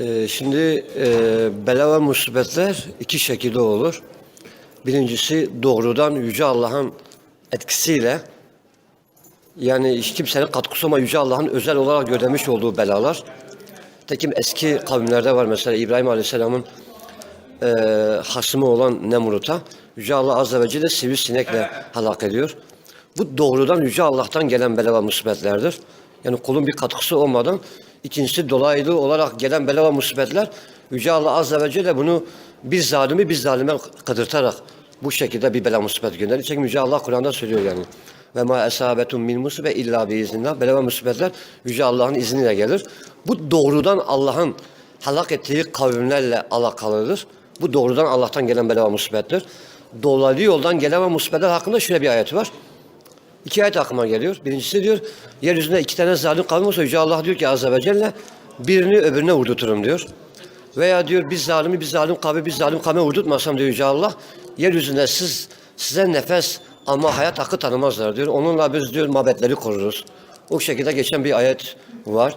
Ee, şimdi e, bela ve musibetler iki şekilde olur. Birincisi doğrudan Yüce Allah'ın etkisiyle yani hiç kimsenin katkısı ama Yüce Allah'ın özel olarak göndermiş olduğu belalar. Tekim eski kavimlerde var mesela İbrahim Aleyhisselam'ın e, hasımı olan Nemrut'a Yüce Allah Azze ve Celle sivrisinekle halak ediyor. Bu doğrudan Yüce Allah'tan gelen bela ve musibetlerdir. Yani kulun bir katkısı olmadan ikincisi dolaylı olarak gelen bela ve musibetler Yüce Allah Azze ve Celle bunu bir zalimi bir zalime kıdırtarak bu şekilde bir bela musibet gönderir. Çünkü Yüce Allah Kur'an'da söylüyor yani. Ve ma esabetum min musibe illa bi iznillah. Bela ve musibetler Yüce Allah'ın izniyle gelir. Bu doğrudan Allah'ın halak ettiği kavimlerle alakalıdır. Bu doğrudan Allah'tan gelen bela ve musibettir. Dolaylı yoldan gelen ve musibetler hakkında şöyle bir ayet var. İki ayet aklıma geliyor. Birincisi diyor, yeryüzünde iki tane zalim kavim olsa Yüce Allah diyor ki Azze ve Celle birini öbürüne vurduturum diyor. Veya diyor biz zalimi biz zalim kavmi biz zalim kavme vurdurtmasam diyor Yüce Allah yeryüzünde siz size nefes ama hayat hakkı tanımazlar diyor. Onunla biz diyor mabetleri koruruz. O şekilde geçen bir ayet var.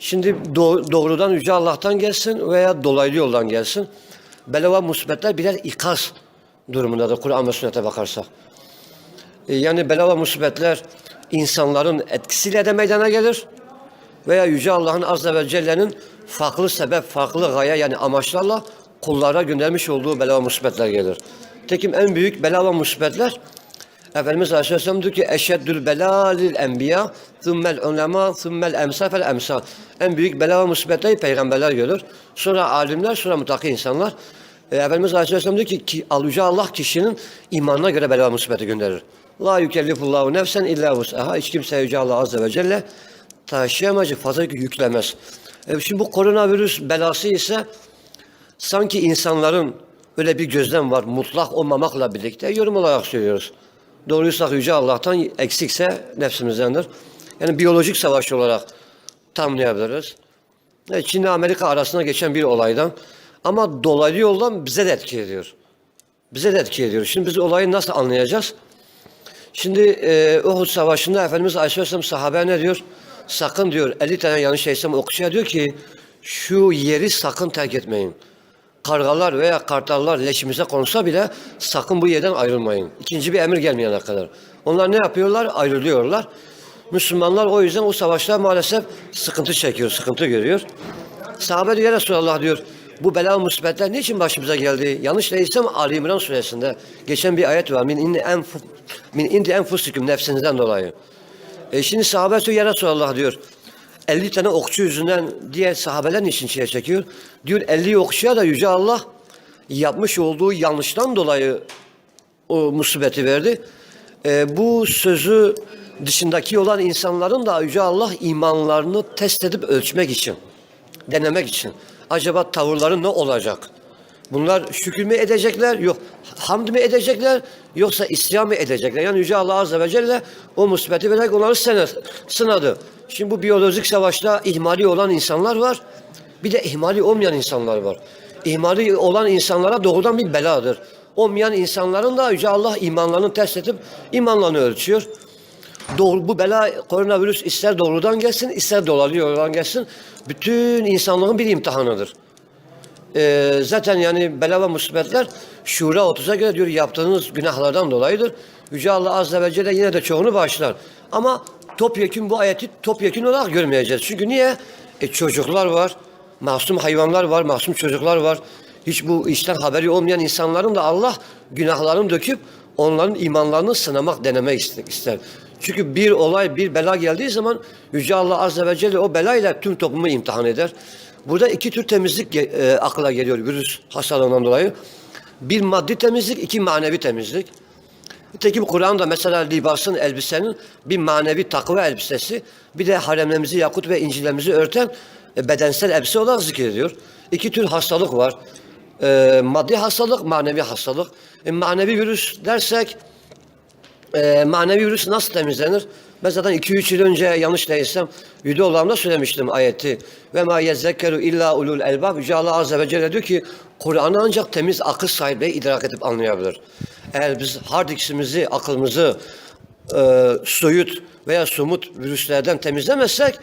Şimdi doğ- doğrudan Yüce Allah'tan gelsin veya dolaylı yoldan gelsin. Bela ve musibetler birer ikaz durumundadır Kur'an ve sünnete bakarsak. E, Yani bela ve musibetler insanların etkisiyle de meydana gelir veya Yüce Allah'ın Azze ve Celle'nin farklı sebep, farklı gaye yani amaçlarla kullara göndermiş olduğu bela ve musibetler gelir. Tekim en büyük bela ve musibetler Efendimiz Aleyhisselam diyor ki eşeddül belalil enbiya thummel ulema thummel emsal fel emsal. En büyük bela ve musibetleri peygamberler görür. Sonra alimler, sonra muttaki insanlar. E, Efendimiz Aleyhisselam diyor ki, ki Yüce Allah kişinin imanına göre bela ve musibeti gönderir. La yükellifullahu nefsen illa vus'aha. Hiç kimse Yüce Allah Azze ve Celle taşıyamacı fazla yük yüklemez. E, şimdi bu koronavirüs belası ise sanki insanların öyle bir gözlem var mutlak olmamakla birlikte yorum olarak söylüyoruz. Doğruysa Yüce Allah'tan eksikse nefsimizdendir. Yani biyolojik savaş olarak tamlayabiliriz. Evet, Çin ile Amerika arasında geçen bir olaydan ama dolaylı yoldan bize de etki ediyor. Bize de etki ediyor. Şimdi biz olayı nasıl anlayacağız? Şimdi e, Uhud Savaşı'nda Efendimiz Aleyhisselam sahabe ne diyor? Sakın diyor 50 tane yanlış şeysem okuşuya diyor ki şu yeri sakın terk etmeyin. Kargalar veya kartallar leşimize konsa bile sakın bu yerden ayrılmayın. İkinci bir emir gelmeyene kadar. Onlar ne yapıyorlar? Ayrılıyorlar. Müslümanlar o yüzden o savaşta maalesef sıkıntı çekiyor, sıkıntı görüyor. Sahabe diyor ya Resulallah diyor bu bela musibetler niçin başımıza geldi? Yanlış değilsem Ali İmran suresinde geçen bir ayet var. Min indi enfu min indi enfusikum nefsinizden dolayı. E şimdi sahabe diyor ya Resulallah diyor. 50 tane okçu yüzünden diğer sahabeler niçin şeye çekiyor? Diyor 50 okçuya da Yüce Allah yapmış olduğu yanlıştan dolayı o musibeti verdi. E, bu sözü dışındaki olan insanların da Yüce Allah imanlarını test edip ölçmek için, denemek için. Acaba tavırları ne olacak? Bunlar şükür mü edecekler? Yok. Hamd mı edecekler? Yoksa isyan mı edecekler? Yani Yüce Allah Azze ve Celle o musibeti vererek onları sınadı. Şimdi bu biyolojik savaşta ihmali olan insanlar var. Bir de ihmali olmayan insanlar var. İhmali olan insanlara doğrudan bir beladır. Olmayan insanların da Yüce Allah imanlarını test edip imanlarını ölçüyor. Doğru, bu bela koronavirüs ister doğrudan gelsin ister dolaylı yoldan gelsin. Bütün insanlığın bir imtihanıdır. Ee, zaten yani bela ve musibetler Şura 30'a göre diyor yaptığınız günahlardan dolayıdır. Yüce Allah Azze ve Celle yine de çoğunu bağışlar. Ama topyekun bu ayeti topyekun olarak görmeyeceğiz. Çünkü niye? E, çocuklar var, masum hayvanlar var, masum çocuklar var. Hiç bu işten haberi olmayan insanların da Allah günahlarını döküp onların imanlarını sınamak, denemek iste- ister. Çünkü bir olay, bir bela geldiği zaman Yüce Allah Azze ve Celle o belayla tüm toplumu imtihan eder. Burada iki tür temizlik e, akla geliyor virüs hastalığından dolayı. Bir maddi temizlik, iki manevi temizlik. Nitekim Kur'an'da mesela libasın, elbisenin bir manevi takva elbisesi, bir de haremlerimizi, yakut ve incilerimizi örten e, bedensel elbise olarak zikrediyor. İki tür hastalık var. E, maddi hastalık, manevi hastalık. E, manevi virüs dersek, e, manevi virüs nasıl temizlenir? Ben zaten 2-3 yıl önce yanlış değilsem videolarımda söylemiştim ayeti. Ve ma yezekkeru illa ulul elbab. Yüce Allah Azze ve Celle diyor ki Kur'an'ı ancak temiz akıl sahipleri idrak edip anlayabilir. Eğer biz hard diskimizi, aklımızı e, soyut veya somut virüslerden temizlemezsek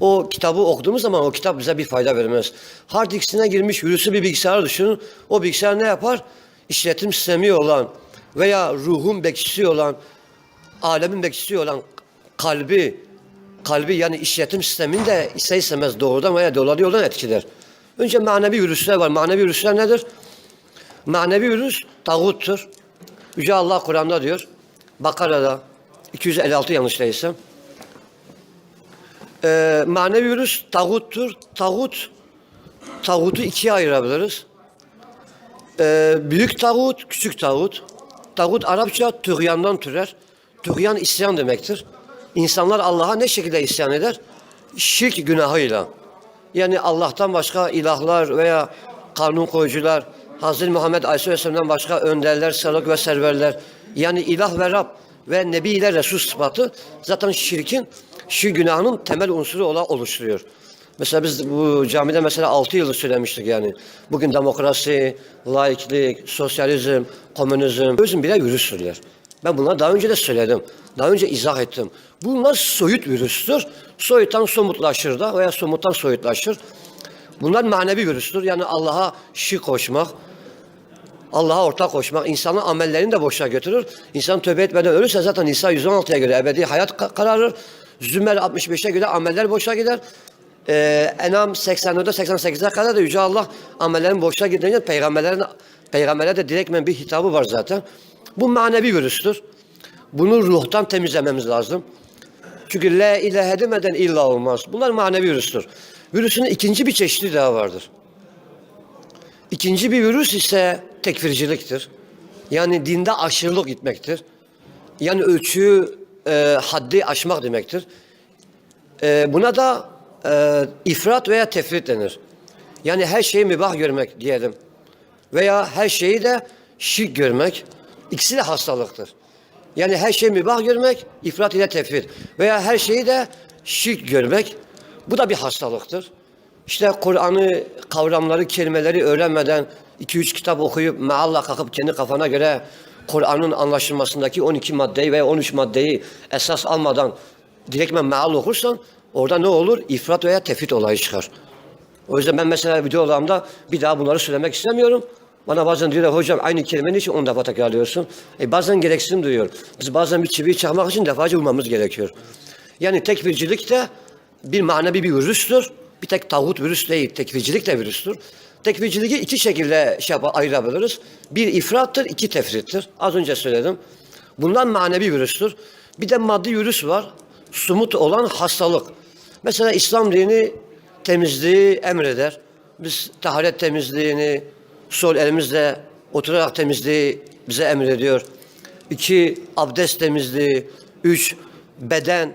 O kitabı okuduğumuz zaman o kitap bize bir fayda vermez. Hard girmiş virüsü bir bilgisayar düşünün. O bilgisayar ne yapar? İşletim sistemi olan veya ruhun bekçisi olan, alemin bekçisi olan kalbi, kalbi yani işletim sistemini de ister istemez doğrudan veya dolaylı yoldan etkiler. Önce manevi virüsler var. Manevi virüsler nedir? Manevi virüs tağuttur. Yüce Allah Kur'an'da diyor. Bakara'da 256 yanlış değilsem. Ee, manevi virüs tağuttur. Tağut, tağutu ikiye ayırabiliriz. Ee, büyük tağut, küçük tağut. Tağut Arapça tüğyandan türer. Tüğyan isyan demektir. İnsanlar Allah'a ne şekilde isyan eder? Şirk günahıyla. Yani Allah'tan başka ilahlar veya kanun koyucular, Hazreti Muhammed Aleyhisselam'dan başka önderler, salık ve serverler. Yani ilah ve Rab ve Nebi ile Resul sıfatı zaten şirkin, şirk günahının temel unsuru olarak oluşturuyor. Mesela biz bu camide mesela 6 yılı söylemiştik yani. Bugün demokrasi, laiklik, sosyalizm, komünizm, özüm bile virüstürler. Ben bunları daha önce de söyledim. Daha önce izah ettim. Bunlar soyut virüstür. Soyuttan somutlaşır da veya somuttan soyutlaşır. Bunlar manevi virüstür. Yani Allah'a şirk koşmak, Allah'a ortak koşmak, insanın amellerini de boşa götürür. İnsan tövbe etmeden ölürse zaten İsa 116'ya göre ebedi hayat ka- kararır. Zümer 65'e göre ameller boşa gider. Ee, Enam 84'e 88'e kadar da Yüce Allah amellerin boşa gidince peygamberlerin peygambere de direktmen bir hitabı var zaten. Bu manevi virüstür. Bunu ruhtan temizlememiz lazım. Çünkü la ilahe demeden illa olmaz. Bunlar manevi virüstür. Virüsün ikinci bir çeşidi daha vardır. İkinci bir virüs ise tekfirciliktir. Yani dinde aşırılık gitmektir. Yani ölçüyü, e, haddi aşmak demektir. E, buna da e, ifrat veya tefrit denir. Yani her şeyi mübah görmek diyelim. Veya her şeyi de şirk görmek. İkisi de hastalıktır. Yani her şeyi mübah görmek, ifrat ile tefrit. Veya her şeyi de şirk görmek. Bu da bir hastalıktır. İşte Kur'an'ı, kavramları, kelimeleri öğrenmeden iki üç kitap okuyup mealla kalkıp kendi kafana göre Kur'an'ın anlaşılmasındaki 12 maddeyi veya 13 maddeyi esas almadan direktmen meal okursan orada ne olur? İfrat veya tefrit olayı çıkar. O yüzden ben mesela videolarımda bir daha bunları söylemek istemiyorum. Bana bazen diyorlar hocam aynı kelimenin için 10 defa tekrarlıyorsun. E bazen gereksinim duyuyor. Biz bazen bir çiviyi çakmak için defalarca vurmamız gerekiyor. Yani tekfircilik de bir manevi bir virüstür. Bir tek tağut virüs değil, tekfircilik de virüstür. Tekfirciliği iki şekilde şey yap- ayırabiliriz. Bir ifrattır, iki tefrittir. Az önce söyledim. Bunlar manevi virüstür. Bir de maddi virüs var. Sumut olan hastalık. Mesela İslam dini temizliği emreder. Biz taharet temizliğini sol elimizle oturarak temizliği bize emrediyor. İki, abdest temizliği. Üç, beden,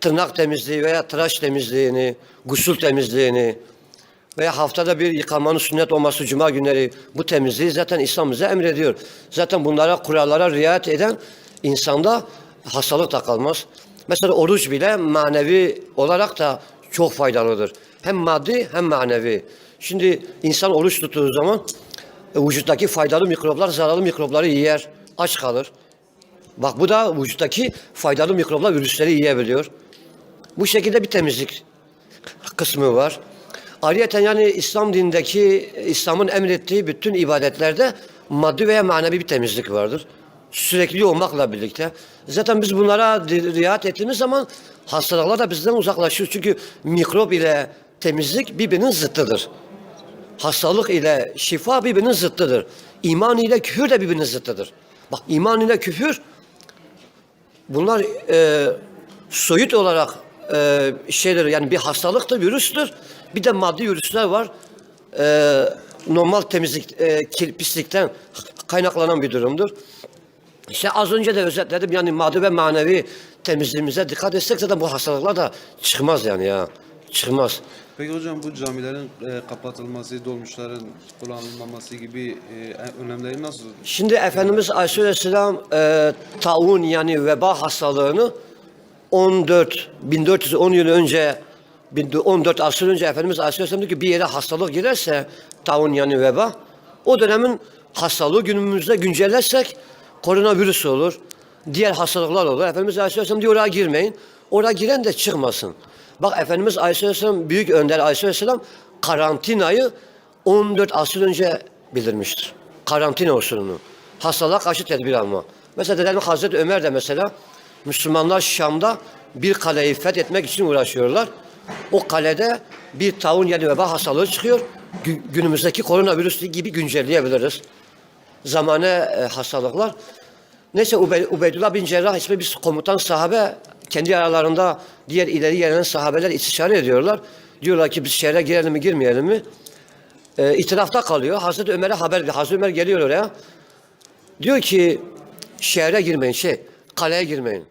tırnak temizliği veya tıraş temizliğini, gusül temizliğini veya haftada bir yıkamanın sünnet olması cuma günleri bu temizliği zaten İslam bize emrediyor. Zaten bunlara kurallara riayet eden insanda hastalık da kalmaz. Mesela oruç bile manevi olarak da çok faydalıdır. Hem maddi hem manevi. Şimdi insan oruç tuttuğu zaman e, vücuttaki faydalı mikroplar zararlı mikropları yer, aç kalır. Bak bu da vücuttaki faydalı mikroplar virüsleri yiyebiliyor. Bu şekilde bir temizlik kısmı var. Ayrıca yani İslam dinindeki, İslam'ın emrettiği bütün ibadetlerde maddi veya manevi bir temizlik vardır. Sürekli olmakla birlikte. Zaten biz bunlara riayet ettiğimiz zaman hastalıklar da bizden uzaklaşıyor. Çünkü mikrop ile temizlik birbirinin zıttıdır. Hastalık ile şifa birbirinin zıttıdır. İman ile küfür de birbirinin zıttıdır. Bak iman ile küfür bunlar e, soyut olarak e, şeyler yani bir hastalıktır, virüstür. Bir de maddi virüsler var. E, normal temizlik, e, kir- pislikten kaynaklanan bir durumdur. İşte az önce de özetledim yani maddi ve manevi temizliğimize dikkat etsek zaten bu hastalıklar da çıkmaz yani ya. Çıkmaz. Peki hocam bu camilerin e, kapatılması, dolmuşların kullanılmaması gibi e, önlemleri nasıl? Şimdi Efendimiz Aleyhisselam e, taun yani veba hastalığını 14 1410 yıl önce 14 asır önce Efendimiz Aleyhisselam diyor ki bir yere hastalık girerse taun yani veba o dönemin hastalığı günümüzde güncellersek koronavirüs olur. Diğer hastalıklar olur. Efendimiz Aleyhisselam diyor oraya girmeyin. Oraya giren de çıkmasın. Bak Efendimiz Aleyhisselam büyük önder Aleyhisselam karantinayı 14 asır önce bildirmiştir. Karantina usulünü. Hastalığa karşı tedbir alma. Mesela dedelim Hazreti Ömer de mesela Müslümanlar Şam'da bir kaleyi fethetmek için uğraşıyorlar. O kalede bir taun yani veba hastalığı çıkıyor. Gü- günümüzdeki koronavirüs gibi güncelleyebiliriz. Zamane e, hastalıklar. Neyse Ubey- Ubeydullah bin Cerrah ismi bir komutan sahabe kendi aralarında diğer ileri gelen sahabeler istişare ediyorlar. Diyorlar ki biz şehre girelim mi girmeyelim mi? E, itirafta kalıyor. Hazreti Ömer'e haber veriyor. Hazreti Ömer geliyor oraya. Diyor ki şehre girmeyin şey kaleye girmeyin.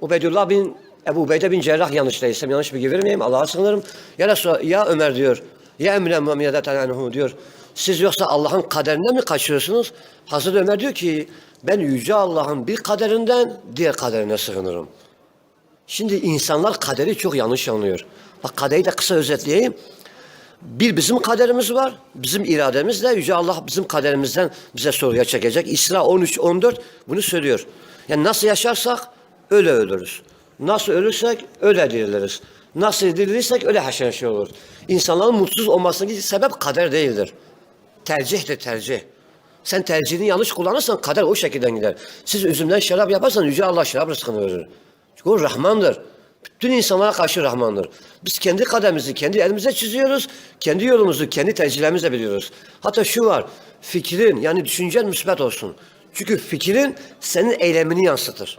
Ubeydullah bin Ebu Ubeyde bin Cerrah yanlış değilsem yanlış bilgi vermeyeyim Allah'a sığınırım. Ya Resul, ya Ömer diyor ya Emre Muhammed'e diyor. Siz yoksa Allah'ın kaderinden mi kaçıyorsunuz? Hazreti Ömer diyor ki ben yüce Allah'ın bir kaderinden diğer kaderine sığınırım. Şimdi insanlar kaderi çok yanlış anlıyor. Bak kaderi de kısa özetleyeyim. Bir bizim kaderimiz var. Bizim irademizle Yüce Allah bizim kaderimizden bize soruya çekecek. İsra 13 14 bunu söylüyor. Yani nasıl yaşarsak öyle ölürüz. Nasıl ölürsek öyle diriliriz. Nasıl dirilirsek öyle haşer neşir olur. İnsanların mutsuz olmasındaki sebep kader değildir. Tercihtir tercih. Sen tercihini yanlış kullanırsan kader o şekilde gider. Siz üzümden şarap yaparsan Yüce Allah şarap rızkını verir. Çünkü o Rahmandır. Bütün insanlara karşı Rahmandır. Biz kendi kaderimizi kendi elimize çiziyoruz. Kendi yolumuzu kendi tercihlerimizle biliyoruz. Hatta şu var. Fikrin yani düşüncen müsbet olsun. Çünkü fikrin senin eylemini yansıtır.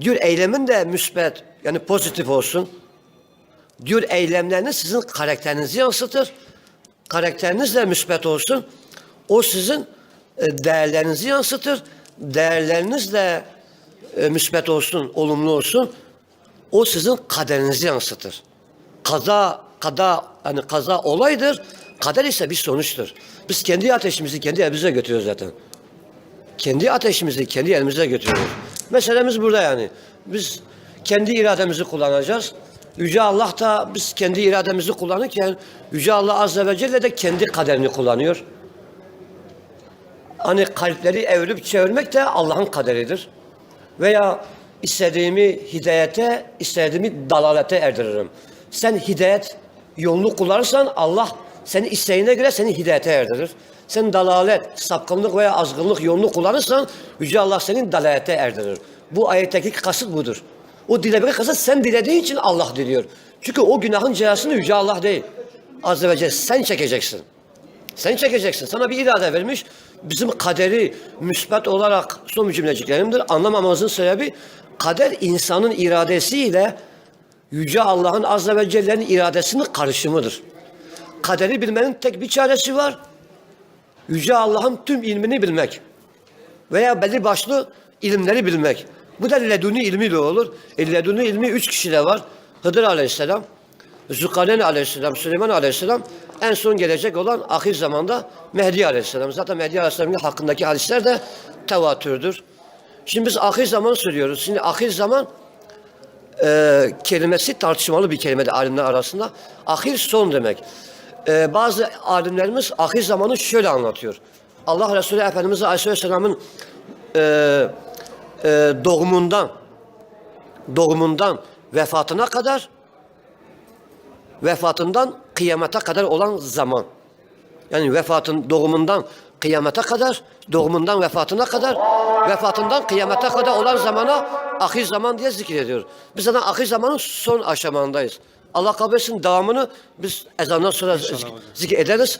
Diyor eylemin de müsbet yani pozitif olsun. Diyor eylemleriniz sizin karakterinizi yansıtır. Karakteriniz de müsbet olsun. O sizin e, değerlerinizi yansıtır. Değerleriniz de e, müsbet olsun, olumlu olsun. O sizin kaderinizi yansıtır. Kaza, kada, yani kaza olaydır. Kader ise bir sonuçtur. Biz kendi ateşimizi kendi elimize götürüyoruz zaten. Kendi ateşimizi kendi elimize götürüyoruz. Meselemiz burada yani. Biz kendi irademizi kullanacağız. Yüce Allah da biz kendi irademizi kullanırken Yüce Allah Azze ve Celle de kendi kaderini kullanıyor. Hani kalpleri evirip çevirmek de Allah'ın kaderidir. Veya istediğimi hidayete, istediğimi dalalete erdiririm. Sen hidayet yolunu kullanırsan Allah seni isteğine göre seni hidayete erdirir. Sen dalalet, sapkınlık veya azgınlık yolunu kullanırsan Yüce Allah seni dalalete erdirir. Bu ayetteki kasıt budur. O dilemek kasıt sen dilediğin için Allah diliyor. Çünkü o günahın cezasını Yüce Allah değil. Azze ve Celle sen çekeceksin. Sen çekeceksin. Sana bir irade vermiş. Bizim kaderi müsbet olarak son cümleciklerimdir. Anlamamamızın sebebi kader insanın iradesiyle Yüce Allah'ın Azze ve Celle'nin iradesinin karışımıdır. Kaderi bilmenin tek bir çaresi var. Yüce Allah'ın tüm ilmini bilmek. Veya belli başlı ilimleri bilmek. Bu da leduni ilmiyle olur. E, leduni ilmi üç kişide var. Hıdır aleyhisselam, Zülkarneyn aleyhisselam, Süleyman aleyhisselam, en son gelecek olan ahir zamanda Mehdi aleyhisselam. Zaten Mehdi aleyhisselamın hakkındaki hadisler de tevatürdür. Şimdi biz ahir zaman söylüyoruz. Şimdi ahir zaman e, kelimesi tartışmalı bir kelimedir alimler arasında. Ahir son demek. E, bazı alimlerimiz ahir zamanı şöyle anlatıyor. Allah Resulü Efendimiz Aleyhisselam'ın e, e, doğumundan doğumundan vefatına kadar vefatından kıyamete kadar olan zaman. Yani vefatın doğumundan kıyamete kadar, doğumundan vefatına kadar, vefatından kıyamete kadar olan zamana ahir zaman diye zikrediyor. Biz zaten ahir zamanın son aşamasındayız. Allah kabul etsin devamını biz ezandan sonra zikrederiz.